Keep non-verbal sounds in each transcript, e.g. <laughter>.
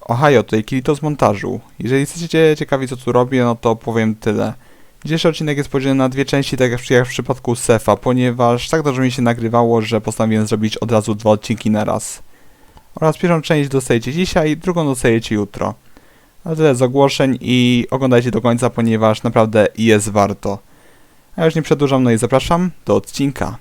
Ohio, tutaj Kirito z montażu. Jeżeli jesteście ciekawi co tu robię, no to powiem tyle. Dzisiejszy odcinek jest podzielony na dwie części, tak jak w- przypadku Sefa, ponieważ tak dobrze mi się nagrywało, że postanowiłem zrobić od razu dwa odcinki na raz. Oraz pierwszą część dostajecie dzisiaj, drugą dostajecie jutro. Ale tyle z ogłoszeń i oglądajcie do końca, ponieważ naprawdę jest warto. A już nie przedłużam, no i zapraszam do odcinka.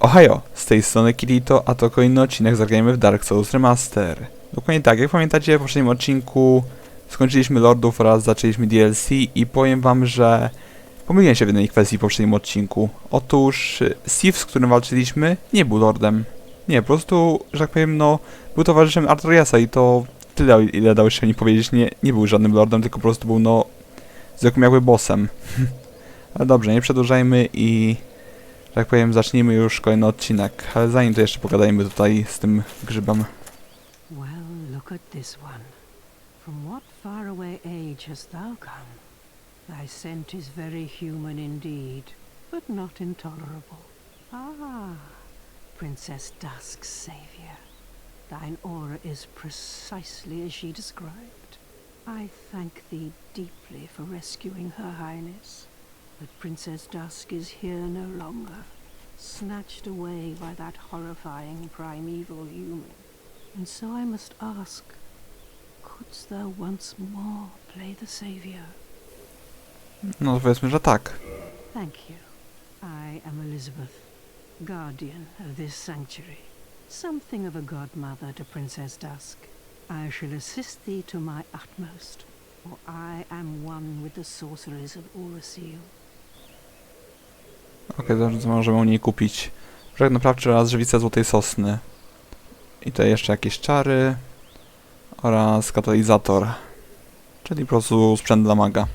Ohio, z tej strony Kirito, a to kolejny odcinek zagrajmy w Dark Souls Remaster. Dokładnie tak, jak pamiętacie w poprzednim odcinku skończyliśmy Lordów oraz zaczęliśmy DLC i powiem wam, że pomyliłem się w jednej kwestii w poprzednim odcinku. Otóż Sif, z którym walczyliśmy, nie był Lordem. Nie, po prostu, że tak powiem, no, był towarzyszem Artoriasa i to tyle, ile dało się mi powiedzieć, nie, nie był żadnym Lordem, tylko po prostu był, no, zwykłym jakby bossem. <laughs> Ale dobrze, nie przedłużajmy i tak powiem, zacznijmy już kolejny odcinek. Ale zanim to jeszcze pogadajmy tutaj z tym grzybem. Look at this one. From what faraway age hast thou come? Thy scent is very human indeed, but not intolerable. Ah, Princess Dusk's savior. Thine aura is precisely as she described. I thank thee deeply for rescuing Her Highness. But Princess Dusk is here no longer, snatched away by that horrifying primeval human. And so I must ask, couldst thou once more play the Saviour? No powiedzmy, że tak. Thank you. I am Elizabeth, guardian of this sanctuary. Something of a godmother to Princess Dusk. I shall assist thee to my utmost, for I am one with the sorceries of Urasil. Okej, dobrze, to możemy u niej kupić brzeg naprawczy oraz żywicę złotej sosny. I tutaj jeszcze jakieś czary oraz katalizator. Czyli po prostu sprzęt dla maga.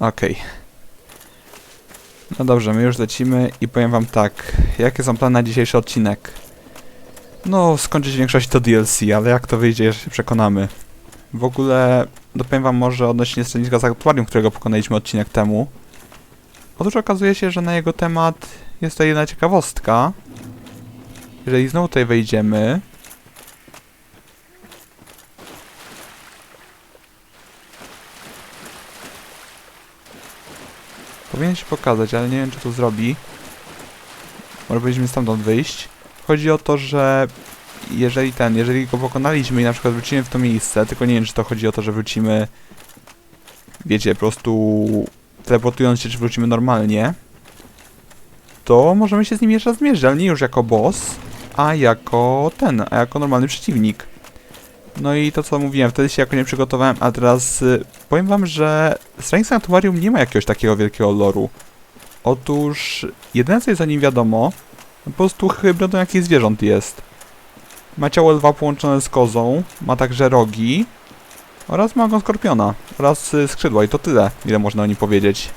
Okej. No dobrze, my już lecimy i powiem wam tak, jakie są plany na dzisiejszy odcinek. No, skończyć w większości to DLC, ale jak to wyjdzie, jeszcze się przekonamy. W ogóle, dopowiem wam może odnośnie stanowiska Sanktuarium, którego pokonaliśmy odcinek temu. Otóż okazuje się, że na jego temat jest to jedna ciekawostka. Jeżeli znowu tutaj wejdziemy, Powinien się pokazać, ale nie wiem czy to zrobi. Może powinniśmy stamtąd wyjść. Chodzi o to, że jeżeli ten, jeżeli go pokonaliśmy i na przykład wrócimy w to miejsce, tylko nie wiem czy to chodzi o to, że wrócimy wiecie, po prostu teleportując się, czy wrócimy normalnie, to możemy się z nim jeszcze zmierzyć, ale nie już jako boss, a jako ten, a jako normalny przeciwnik. No i to co mówiłem, wtedy się jako nie przygotowałem, a teraz y, powiem wam, że Strange Sanctuarium nie ma jakiegoś takiego wielkiego loru. Otóż jedyne co jest o nim wiadomo, po prostu hybrydą jakichś zwierząt jest. Ma ciało lwa połączone z kozą, ma także rogi oraz ma ogon skorpiona oraz y, skrzydła i to tyle, ile można o nim powiedzieć.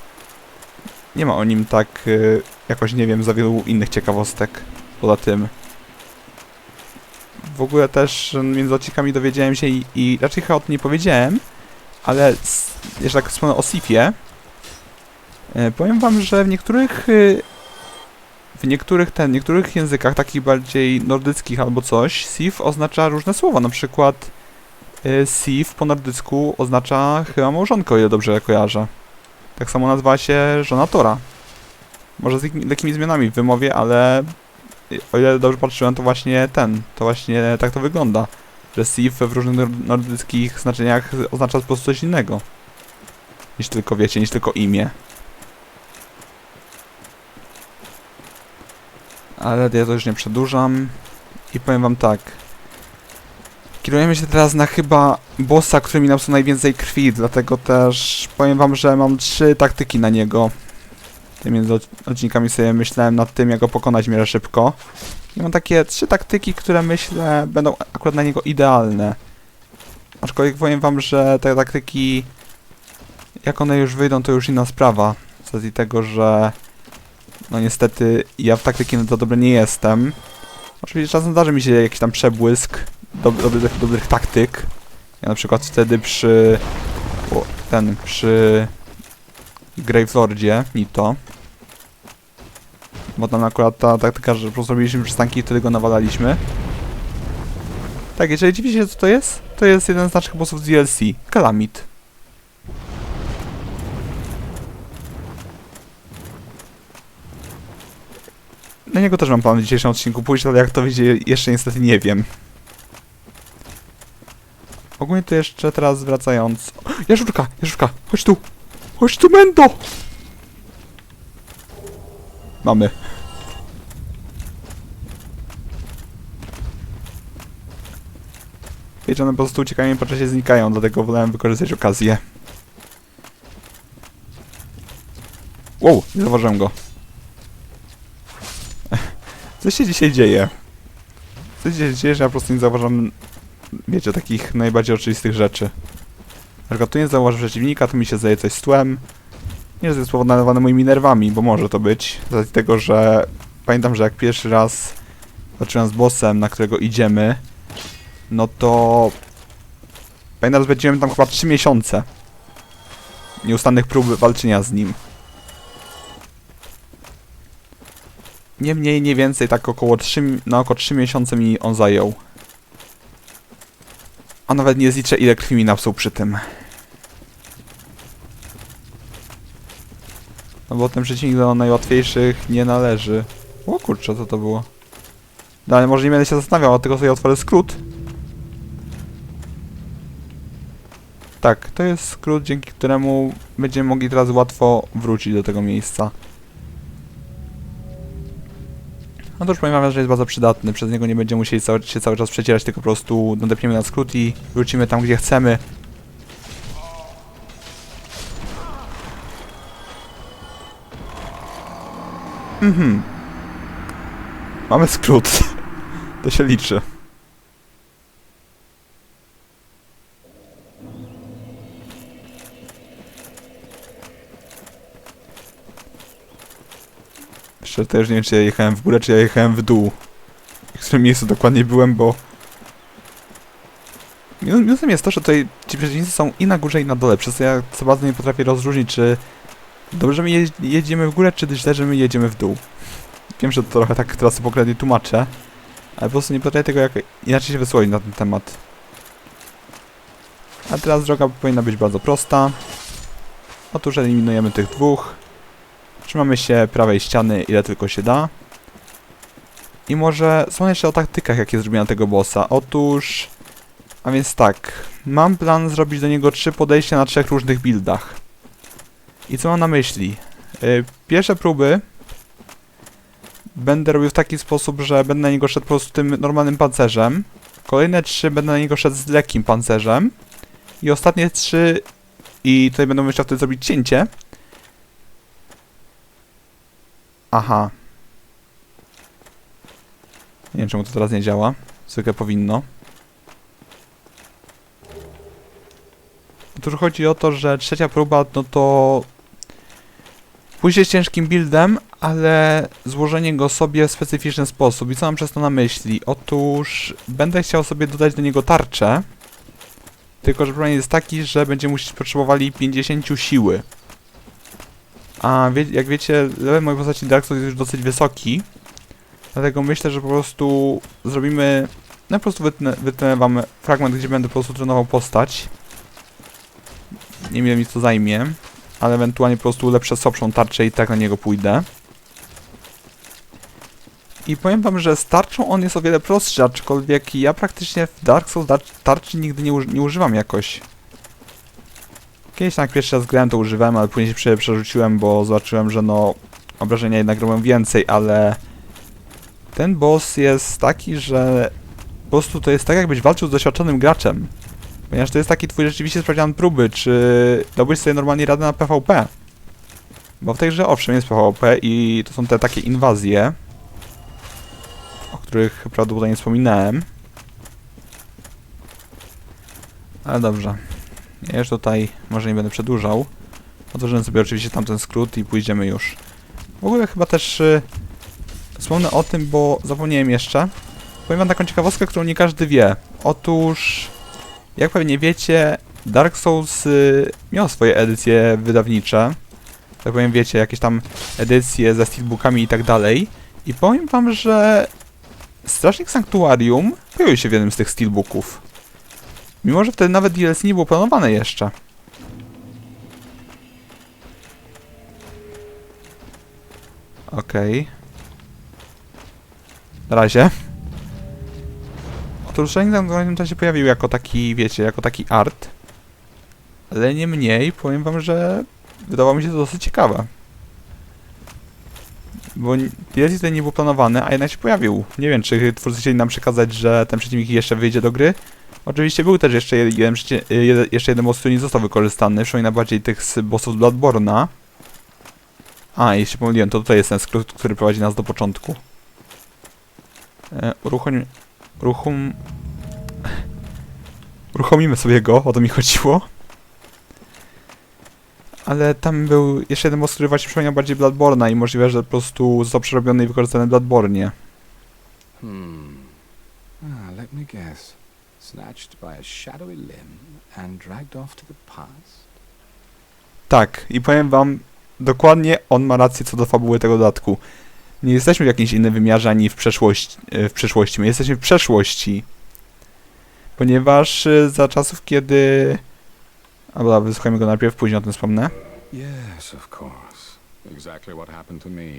Nie ma o nim tak y, jakoś, nie wiem, za wielu innych ciekawostek poza tym. W ogóle też między odcinkami dowiedziałem się i, i raczej chyba o tym nie powiedziałem, ale jeszcze tak wspomnę o Sifie. E, powiem wam, że w niektórych y, w niektórych ten, niektórych językach, takich bardziej nordyckich albo coś, Sif oznacza różne słowa, na przykład y, Sif po nordycku oznacza chyba małżonkę, o ile dobrze kojarzę. Tak samo nazywa się żona Tora. Może z jakimi- lekkimi zmianami w wymowie, ale o ile dobrze patrzyłem, to właśnie ten, to właśnie tak to wygląda. Że Sif w różnych nor- nordyckich znaczeniach oznacza po prostu coś innego. Niż tylko, wiecie, niż tylko imię. Ale ja to już nie przedłużam. I powiem wam tak. Kierujemy się teraz na chyba bossa, który mi napsuł najwięcej krwi, dlatego też powiem wam, że mam trzy taktyki na niego. Między od- odcinkami sobie myślałem nad tym, jak go pokonać w miarę szybko. I mam takie trzy taktyki, które myślę będą akurat na niego idealne. Aczkolwiek powiem wam, że te taktyki, jak one już wyjdą, to już inna sprawa. Z racji tego, że no niestety ja w taktyki na to dobry nie jestem. Oczywiście czasem zdarzy mi się jakiś tam przebłysk dob dobrych, dobrych taktyk. Ja na przykład wtedy przy o, ten, przy Gravelordzie Nito Bo tam akurat ta taktyka, że po prostu robiliśmy przystanki i wtedy go nawalaliśmy. Tak, jeżeli dziwicie się co to jest, to jest jeden z naszych bossów z DLC, Kalamit. Na niego też mam plan w dzisiejszym odcinku pójść, ale jak to wyjdzie, jeszcze niestety nie wiem. Ogólnie to jeszcze teraz wracając... Jaszczurka, Jaszczurka, chodź tu! Chodź tu, Mendo! Mamy. Wiecie, one po prostu uciekają i po czasie znikają, dlatego wolałem wykorzystać okazję. Wow, nie zauważyłem go. Co się dzisiaj dzieje? Co się dzisiaj dzieje, że ja po prostu nie zauważam, wiecie, takich najbardziej oczywistych rzeczy. Na przykład tu nie zauważyłem przeciwnika, tu mi się zdaje coś z tłem. Nie, jest spowodowane moimi nerwami, bo może to być. Z tego, że pamiętam, że jak pierwszy raz walczyłem z bossem, na którego idziemy, no to... Pamiętam, że spędziłem tam chyba 3 miesiące. Nieustannych prób walczenia z nim. Nie mniej, nie więcej, tak około 3, mi- na około 3 miesiące mi on zajął. A nawet nie zliczę ile krwi mi napsuł przy tym. No bo ten przeciwnik do najłatwiejszych nie należy. O kurczę, co to było? No ale może nie będę się zastanawiał, tylko sobie otworzę skrót. Tak, to jest skrót, dzięki któremu będziemy mogli teraz łatwo wrócić do tego miejsca. No to już powiem wam, że jest bardzo przydatny, przez niego nie będziemy musieli cały, się cały czas przecierać, tylko po prostu nadepniemy na skrót i wrócimy tam, gdzie chcemy. Mhm. Mamy skrót. To się liczy. Jeszcze też nie wiem, czy ja jechałem w górę, czy ja jechałem w dół. W którym miejscu dokładnie byłem, bo... Minus- Minusem jest to, że tutaj ci przeciwnicy są i na górze, i na dole, przez co ja co bardzo nie potrafię rozróżnić, czy dobrze, że my je jedziemy w górę, czy źle, że my jedziemy w dół. Wiem, że to trochę tak teraz pokrednie tłumaczę, ale po prostu nie potrafię tego jak inaczej się wysłowić na ten temat. A teraz droga powinna być bardzo prosta. Otóż eliminujemy tych dwóch. Trzymamy się prawej ściany ile tylko się da. I może są jeszcze o taktykach, jakie zrobiłem na tego bossa. Otóż... A więc tak, mam plan zrobić do niego trzy podejścia na trzech różnych buildach. I co mam na myśli? Yy, pierwsze próby będę robił w taki sposób, że będę na niego szedł po prostu tym normalnym pancerzem. Kolejne trzy będę na niego szedł z lekkim pancerzem. I ostatnie trzy... I tutaj będę musiał wtedy zrobić cięcie. Aha. Nie wiem czemu to teraz nie działa. Zwykle powinno. Otóż chodzi o to, że trzecia próba, no to pójście ciężkim buildem, ale złożenie go sobie w specyficzny sposób. I co mam przez to na myśli? Otóż będę chciał sobie dodać do niego tarczę, tylko że problem jest taki, że będziemy musieć potrzebowali 50 siły. A wie, jak wiecie, level mojej postaci Dark Souls jest już dosyć wysoki, dlatego myślę, że po prostu zrobimy... No po prostu wytnę, wytnę wam fragment, gdzie będę po prostu trenował postać. Nie wiem ile to zajmie, ale ewentualnie po prostu ulepszę słabszą tarczę i tak na niego pójdę. I powiem wam, że z tarczą on jest o wiele prostszy, aczkolwiek ja praktycznie w Dark Souls tarczy nigdy nie, uż nie używam jakoś. Kiedyś tak pierwszy raz grałem to używałem, ale później się prze przerzuciłem, bo zobaczyłem, że no obrażenia jednak robią więcej, ale ten boss jest taki, że po prostu to jest tak jakbyś walczył z doświadczonym graczem. Ponieważ to jest taki twój rzeczywiście sprawdzian próby, czy dałbyś sobie normalnie radę na PvP. Bo w tej grze owszem jest PvP i to są te takie inwazje, o których prawdopodobnie wspominałem. Ale dobrze. Ja już tutaj może nie będę przedłużał. Otworzymy sobie oczywiście tamten skrót i pójdziemy już. W ogóle chyba też y, wspomnę o tym, bo zapomniałem jeszcze. Powiem wam taką ciekawostkę, którą nie każdy wie. Otóż, jak pewnie wiecie, Dark Souls y, miał swoje edycje wydawnicze. Tak powiem, wiecie, jakieś tam edycje ze steelbookami i tak dalej. I powiem wam, że Strażnik Sanktuarium pojawił się w jednym z tych steelbooków. Mimo, że wtedy nawet DLC nie było planowane jeszcze. Okej. Na razie. Otóż Strażnik Sanktuarium tam się pojawił jako taki, wiecie, jako taki art. Ale nie mniej, powiem wam, że wydawało mi się to dosyć ciekawe. Bo DLC tutaj nie był planowany, a jednak się pojawił. Nie wiem, czy twórcy chcieli nam przekazać, że ten przeciwnik jeszcze wyjdzie do gry. Oczywiście był też jeszcze jeden, jeden, jeszcze jeden boss, który nie został wykorzystany. Przypomina bardziej tych z bossów Bloodborne'a. A, i się pomyliłem, to tutaj jest ten skrót, który prowadzi nas do początku. E, uruchom... Uruchom... Uruchomimy sobie go, o to mi chodziło. Ale tam był jeszcze jeden boss, który właśnie przypominał bardziej Bloodborne'a i możliwe, że po prostu został przerobiony i wykorzystany w Bloodborne'ie. Hmm. Ah, let me guess. Snatched by a shadowy limb and dragged off to the past? Tak, i powiem wam, dokładnie on ma rację co do fabuły tego dodatku. Nie jesteśmy w jakimś innym wymiarze ani w przeszłości, e, w przeszłości, my jesteśmy w przeszłości. Ponieważ e, za czasów, kiedy... A dobra, wysłuchajmy go najpierw, później o tym wspomnę. Yes, of course. Exactly what happened to me.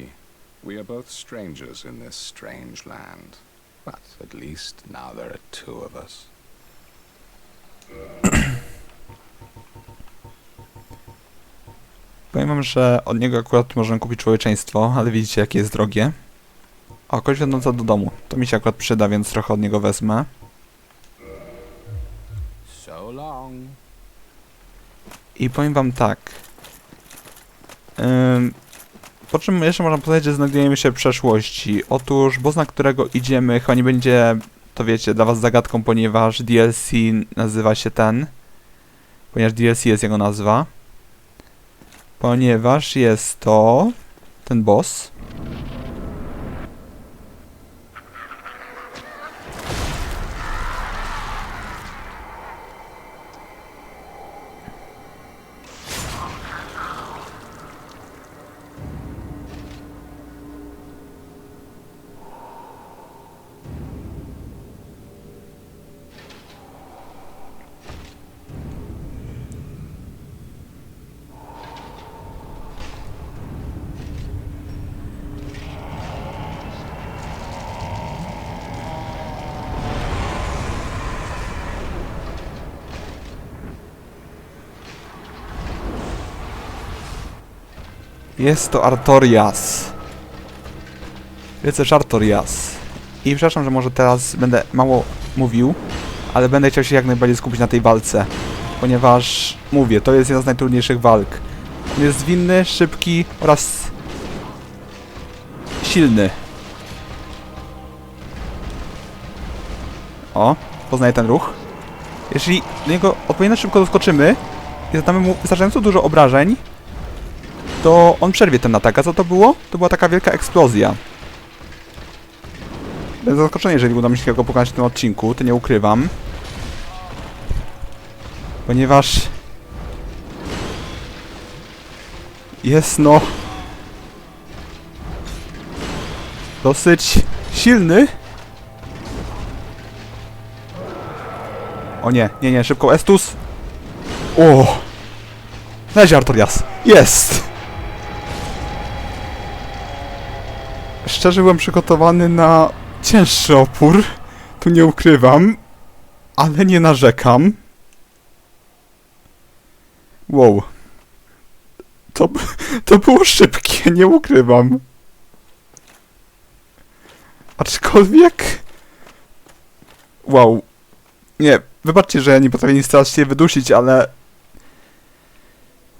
We are both strangers in this strange land. But at least now there are two of us. Powiem wam, że od niego akurat możemy kupić człowieczeństwo, ale widzicie jakie jest drogie. O, kość wiodąca do domu. To mi się akurat przyda, więc trochę od niego wezmę. So long. I powiem wam tak. Ym, po czym jeszcze można powiedzieć, że znajdujemy się w przeszłości. Otóż boss, na którego idziemy, chyba nie będzie, to wiecie, dla was zagadką, ponieważ DLC nazywa się ten. Ponieważ DLC jest jego nazwa. Ponieważ jest to ten boss. Jest to Artorias. Rycerz Artorias. I przepraszam, że może teraz będę mało mówił, ale będę chciał się jak najbardziej skupić na tej walce. Ponieważ, mówię, to jest jedna z najtrudniejszych walk. On jest zwinny, szybki oraz silny. O, poznaję ten ruch. Jeśli do niego odpowiednio szybko doskoczymy i zadamy mu wystarczająco dużo obrażeń, to on przerwie ten atak. A co to było? To była taka wielka eksplozja. Będę zaskoczony, jeżeli uda mi się go pokonać w tym odcinku, to nie ukrywam. Ponieważ... Jest no... Dosyć silny. O nie, nie, nie, szybko, Estus. O! Leży Artorias. Jest! Szczerze byłem przygotowany na cięższy opór. Tu nie ukrywam. Ale nie narzekam. Wow. To, <laughs> to było szybkie, nie ukrywam. Aczkolwiek... Wow. Nie, wybaczcie, że nie potrafię nic teraz się wydusić, ale...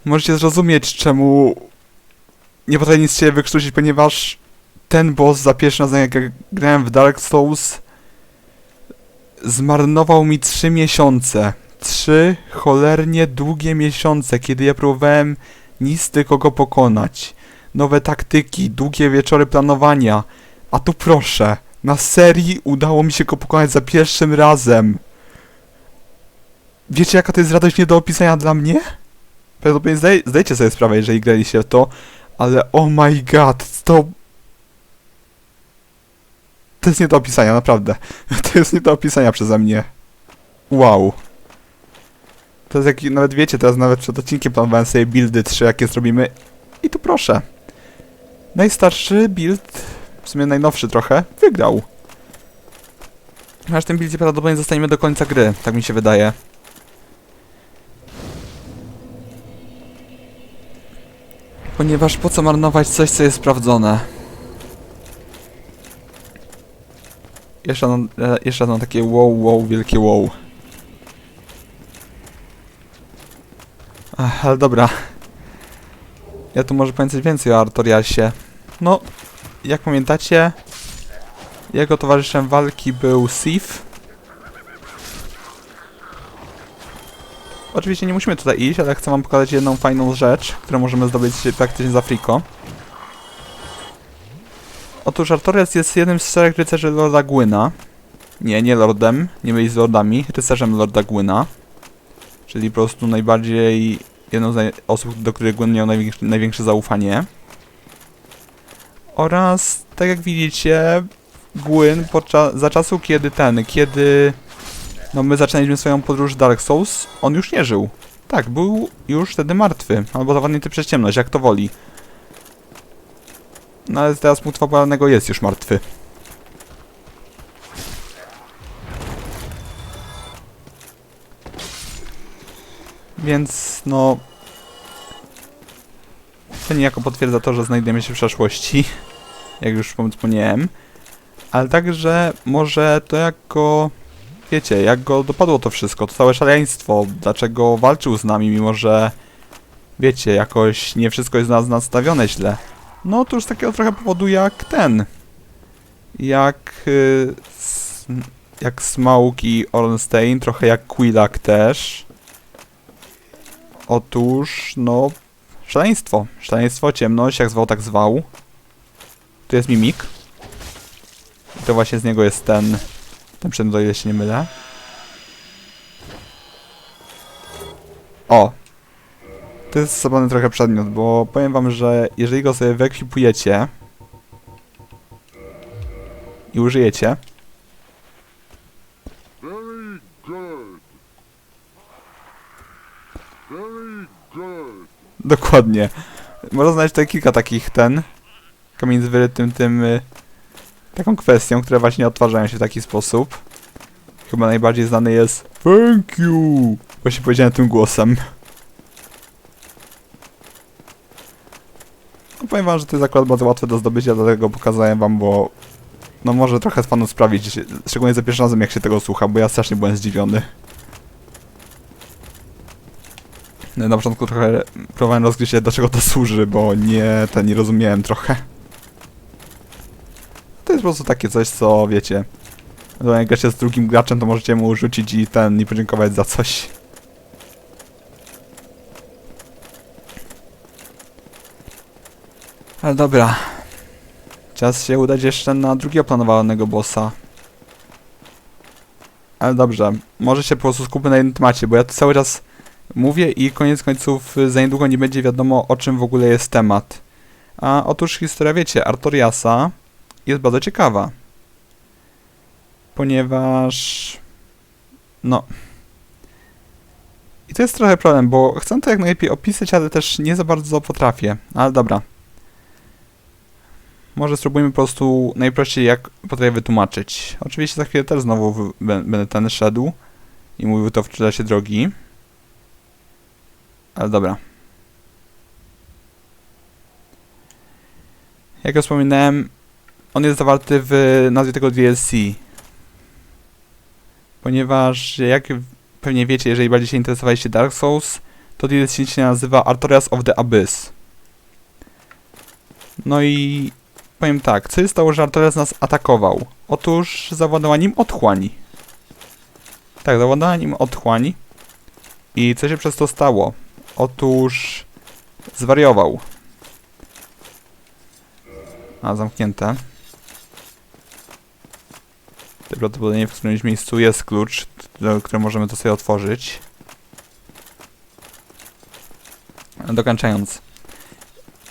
Możecie zrozumieć, czemu nie potrafię nic siebie wykrztusić, ponieważ ten boss za pierwszym razem jak grałem w Dark Souls zmarnował mi 3 miesiące. Trzy cholernie długie miesiące, kiedy ja próbowałem nic tylko go pokonać. Nowe taktyki, długie wieczory planowania. A tu proszę, na serii udało mi się go pokonać za pierwszym razem. Wiecie jaka to jest radość nie do opisania dla mnie? Prawdopodobnie zdaj, sobie sprawę, jeżeli graliście w to, ale oh my god, to... to jest nie do opisania, naprawdę. <laughs> To jest nie do opisania przeze mnie. Wow. To jest jak, nawet wiecie, teraz nawet przed odcinkiem planowałem sobie buildy 3, jakie zrobimy. I tu proszę. Najstarszy build, w sumie najnowszy trochę, wygrał. Aż w tym buildzie prawdopodobnie zostaniemy do końca gry, tak mi się wydaje. Ponieważ po co marnować coś, co jest sprawdzone? Jeszcze mam, e, jeszcze mam takie wow, wow, wielkie wow. Ach, ale dobra. Ja tu może powiem coś więcej o Artoriasie. No, jak pamiętacie, jego towarzyszem walki był Sif. Oczywiście nie musimy tutaj iść, ale chcę wam pokazać jedną fajną rzecz, którą możemy zdobyć praktycznie z Afriko. Otóż Artorias jest jednym z czterech rycerzy Lorda Gwyna. Nie, nie lordem, nie byli z lordami, rycerzem Lorda Gwyna. Czyli po prostu najbardziej jedną z naj- osób, do których Gwyn miał największe, największe zaufanie. Oraz, tak jak widzicie, Gwyn za czasu, kiedy ten, kiedy no my zaczynaliśmy swoją podróż Dark Souls, on już nie żył. Tak, był już wtedy martwy, albo zawodnięty przez ciemność, jak to woli. No ale teraz mód fabularnego jest już martwy. Więc no... To niejako potwierdza to, że znajdujemy się w przeszłości, jak już wspomniałem. Ale także może to jako... Wiecie, jak go dopadło to wszystko, to całe szaleństwo, dlaczego walczył z nami, mimo że... Wiecie, jakoś nie wszystko jest na nas nastawione źle. No to już z takiego trochę powodu jak ten. Jak... Y, jak Smaug i Ornstein, trochę jak Quillak też. Otóż, no... Szaleństwo. Szaleństwo, ciemność, jak zwał, tak zwał. Tu jest mimik. I to właśnie z niego jest ten... Ten przedmiot, o ile się nie mylę. O! To jest zabawny trochę przedmiot, bo powiem wam, że jeżeli go sobie wyekwipujecie i użyjecie, dokładnie, można znaleźć tutaj kilka takich ten, kamień z wyrytym tym, y, taką kwestią, które właśnie odtwarzają się w taki sposób. Chyba najbardziej znany jest Thank you! Właśnie powiedziałem tym głosem. Powiem wam, że to jest akurat bardzo łatwe do zdobycia, dlatego pokazałem wam, bo no może trochę z panu sprawić, szczególnie za pierwszym razem jak się tego słucha, bo ja strasznie byłem zdziwiony. No, Na początku trochę próbowałem rozgryźć się, do czego to służy, bo nie, ten nie rozumiałem trochę. To jest po prostu takie coś, co wiecie. No, jak gracie z drugim graczem, to możecie mu rzucić i ten, i podziękować za coś. Ale dobra. Czas się udać jeszcze na drugiego planowanego bossa. Ale dobrze, może się po prostu skupmy na jednym temacie, bo ja tu cały czas mówię i koniec końców za niedługo nie będzie wiadomo o czym w ogóle jest temat. A otóż historia, wiecie, Artoriasa jest bardzo ciekawa. Ponieważ... No... I to jest trochę problem, bo chcę to jak najlepiej opisać, ale też nie za bardzo potrafię. Ale dobra. Może spróbujmy po prostu najprościej jak potrafię wytłumaczyć. Oczywiście za chwilę też znowu będę ten szedł i mówił to w czasie drogi. Ale dobra. Jak już wspominałem, on jest zawarty w nazwie tego DLC. Ponieważ, jak pewnie wiecie, jeżeli bardziej się interesowaliście Dark Souls, to DLC się nazywa Artorias of the Abyss. No i powiem tak, co się stało, że Artorias nas atakował? Otóż zawładała nim otchłań. Tak, zawładała nim otchłań. I co się przez to stało? Otóż zwariował. A, zamknięte. Prawdopodobnie w którymś miejscu jest klucz, który możemy to sobie otworzyć. Dokończając.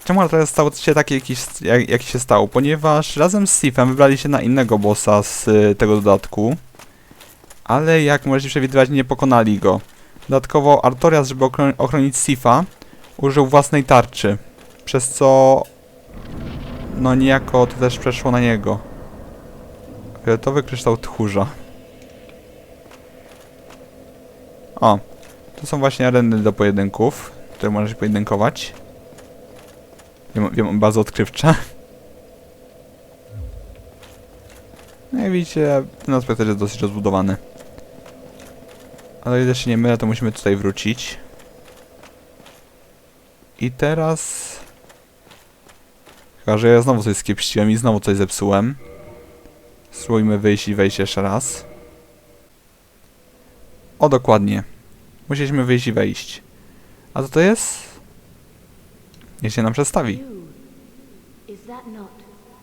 Czemu teraz stało się takie, jakiś, jak, jak się stało? Ponieważ razem z Sifem wybrali się na innego bossa z y, tego dodatku, ale jak możecie przewidywać, nie pokonali go. Dodatkowo Artorias, żeby ochro- ochronić Sifa, użył własnej tarczy, przez co no niejako to też przeszło na niego. Fioletowy kryształ tchórza. O, to są właśnie areny do pojedynków, które można się pojedynkować. Wiem, wiem bardzo odkrywcze. No i widzicie, ten aspekt też jest dosyć rozbudowany. Ale ile się nie mylę, to musimy tutaj wrócić. I teraz... Chyba, że ja znowu coś skiepściłem i znowu coś zepsułem. Spróbujmy wyjść i wejść jeszcze raz. O, dokładnie. Musieliśmy wyjść i wejść. A co to jest? Niech się nam przedstawi. You. Is that not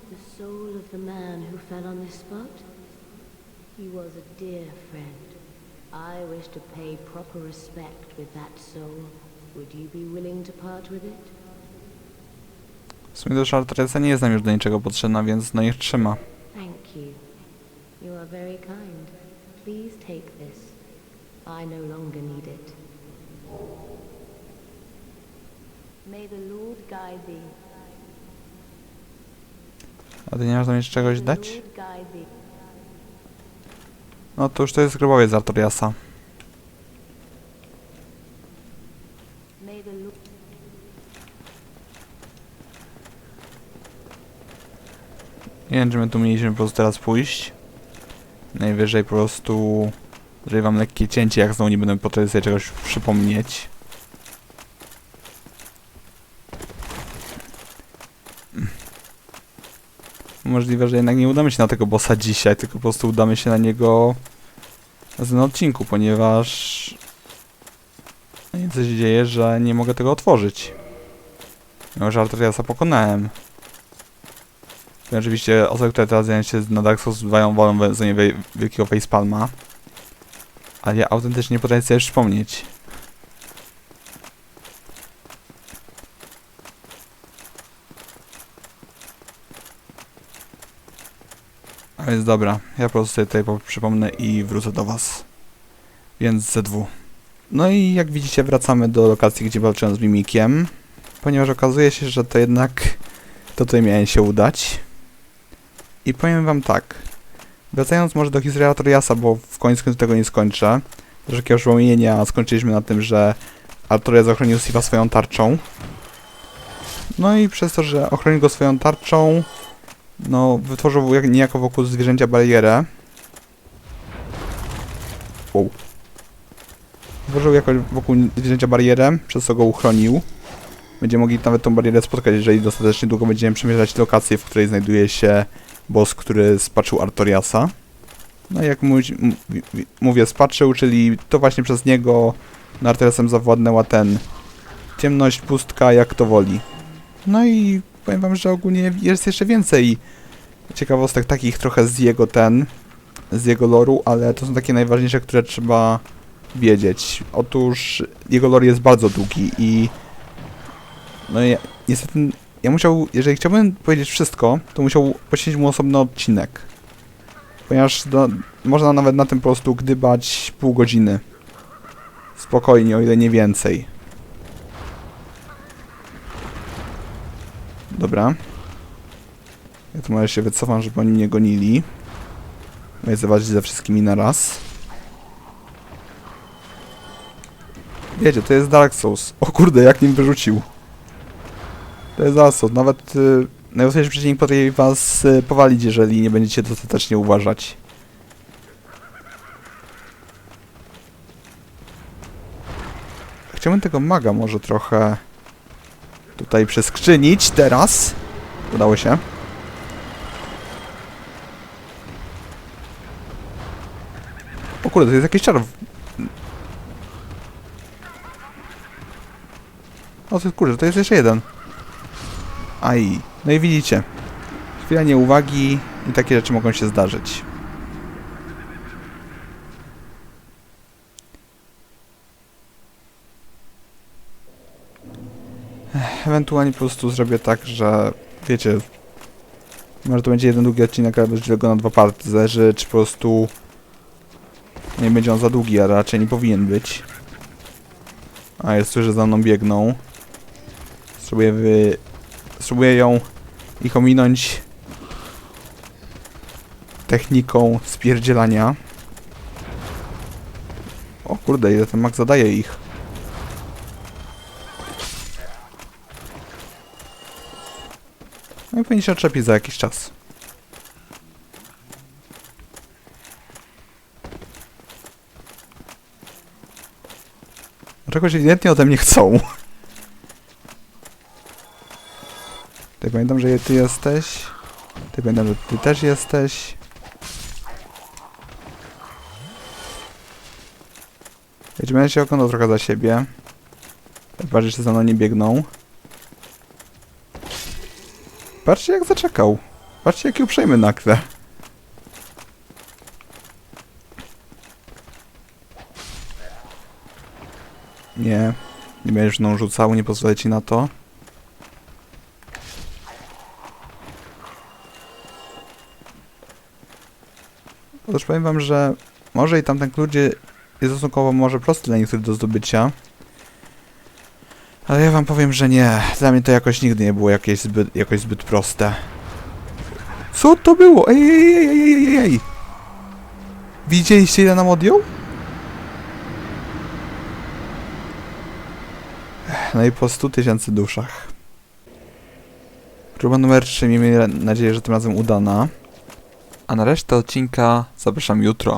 the soul of the man who fell on this spot? He was a dear friend. I wish to pay proper respect with that soul. Would you be willing to part with it? W sumie też Artresa nie jest nam już do niczego potrzebna, więc no niech trzyma. Thank you. You are very kind. Please take this. I no longer need it. May the Lord guide thee. A ty nie masz nam jeszcze czegoś dać? No to już to jest grobowiec Artoriasa. Nie wiem, czy my tu mieliśmy po prostu teraz pójść. Najwyżej po prostu... Jeżeli wam lekkie cięcie, jak znowu nie będę potrafił sobie czegoś przypomnieć. Możliwe, że jednak nie udamy się na tego bossa dzisiaj, tylko po prostu udamy się na niego na tym odcinku, ponieważ... I co się dzieje, że nie mogę tego otworzyć. Mimo, że Artoriasa pokonałem. I oczywiście osoby, które teraz zajmują się na Dark Souls 2 wolą wezwanie wielkiego facepalma. Ale ja autentycznie nie potrafię sobie przypomnieć. A więc dobra, ja po prostu sobie tutaj po- przypomnę i wrócę do was. Więc Z2. No i jak widzicie wracamy do lokacji, gdzie walczyłem z Mimikiem. Ponieważ okazuje się, że to jednak to tutaj miałem się udać. I powiem wam tak. Wracając może do historii Artoriasa, bo w końcu tego nie skończę. Jakiegoś wspomnienia skończyliśmy na tym, że Artorias ochronił Sifa swoją tarczą. No i przez to, że ochronił go swoją tarczą, no wytworzył jak, niejako wokół zwierzęcia barierę. Wow. Wytworzył jakoś wokół zwierzęcia barierę, przez co go uchronił. Będziemy mogli nawet tą barierę spotkać, jeżeli dostatecznie długo będziemy przemierzać lokację, w której znajduje się boss, który spaczył Artoriasa. No jak mówię spaczył, czyli to właśnie przez niego nad Artoriasem zawładnęła ten ciemność, pustka, jak to woli. No i powiem wam, że ogólnie jest jeszcze więcej ciekawostek takich trochę z jego ten, z jego loru, ale to są takie najważniejsze, które trzeba wiedzieć. Otóż jego lore jest bardzo długi i no ja, niestety ja musiał, jeżeli chciałbym powiedzieć wszystko, to musiał poświęcić mu osobny odcinek. Ponieważ do, można nawet na tym po prostu gdybać pół godziny. Spokojnie, o ile nie więcej. Dobra. Ja tu może się wycofam, żeby oni mnie gonili. Mogę zawalczyć ze wszystkimi na raz. Wiecie, to jest Dark Souls. O kurde, jak nim wyrzucił. To jest zasad. Nawet y, najłatwiejszy przeciwnik potrafi was y, powalić, jeżeli nie będziecie dostatecznie uważać. Chciałbym tego maga może trochę tutaj przeskrzynić teraz. Udało się. O kurde, to jest jakiś czar. O, to jest kurde, to jest jeszcze jeden. Aj. No i widzicie. Chwila nieuwagi i takie rzeczy mogą się zdarzyć. Ewentualnie po prostu zrobię tak, że wiecie, może to będzie jeden długi odcinek, ale będzie go na dwa party. Zależy, czy po prostu nie będzie on za długi, a raczej nie powinien być. A jest tu, że za mną biegną. Spróbuję wy... Spróbuję ją ich ominąć techniką spierdzielania. O kurde, ile ten mak zadaje ich. Powinien się odczepić za jakiś czas. Czegoś ewidentnie ode mnie chcą. Ty pamiętam, że ty jesteś. Ty pamiętam, że ty też jesteś. Wiecie, się oglądał trochę za siebie. Bardziej się za mną nie biegną. Patrzcie jak zaczekał. Patrzcie jaki uprzejmy nagle. Nie. Nie będziesz mną rzucał, nie pozwolę ci na to. Otóż powiem wam, że może i tamten klucz jest stosunkowo może prosty dla niektórych do zdobycia. Ale ja wam powiem, że nie. Dla mnie to jakoś nigdy nie było jakieś zbyt, jakoś zbyt proste. Co to było? Ej, ej, ej, ej, ej, ej. Widzieliście ile nam odjął? No i po 100 tysięcy duszach. Próba numer 3, miejmy nadzieję, że tym razem udana. A na resztę odcinka zapraszam jutro.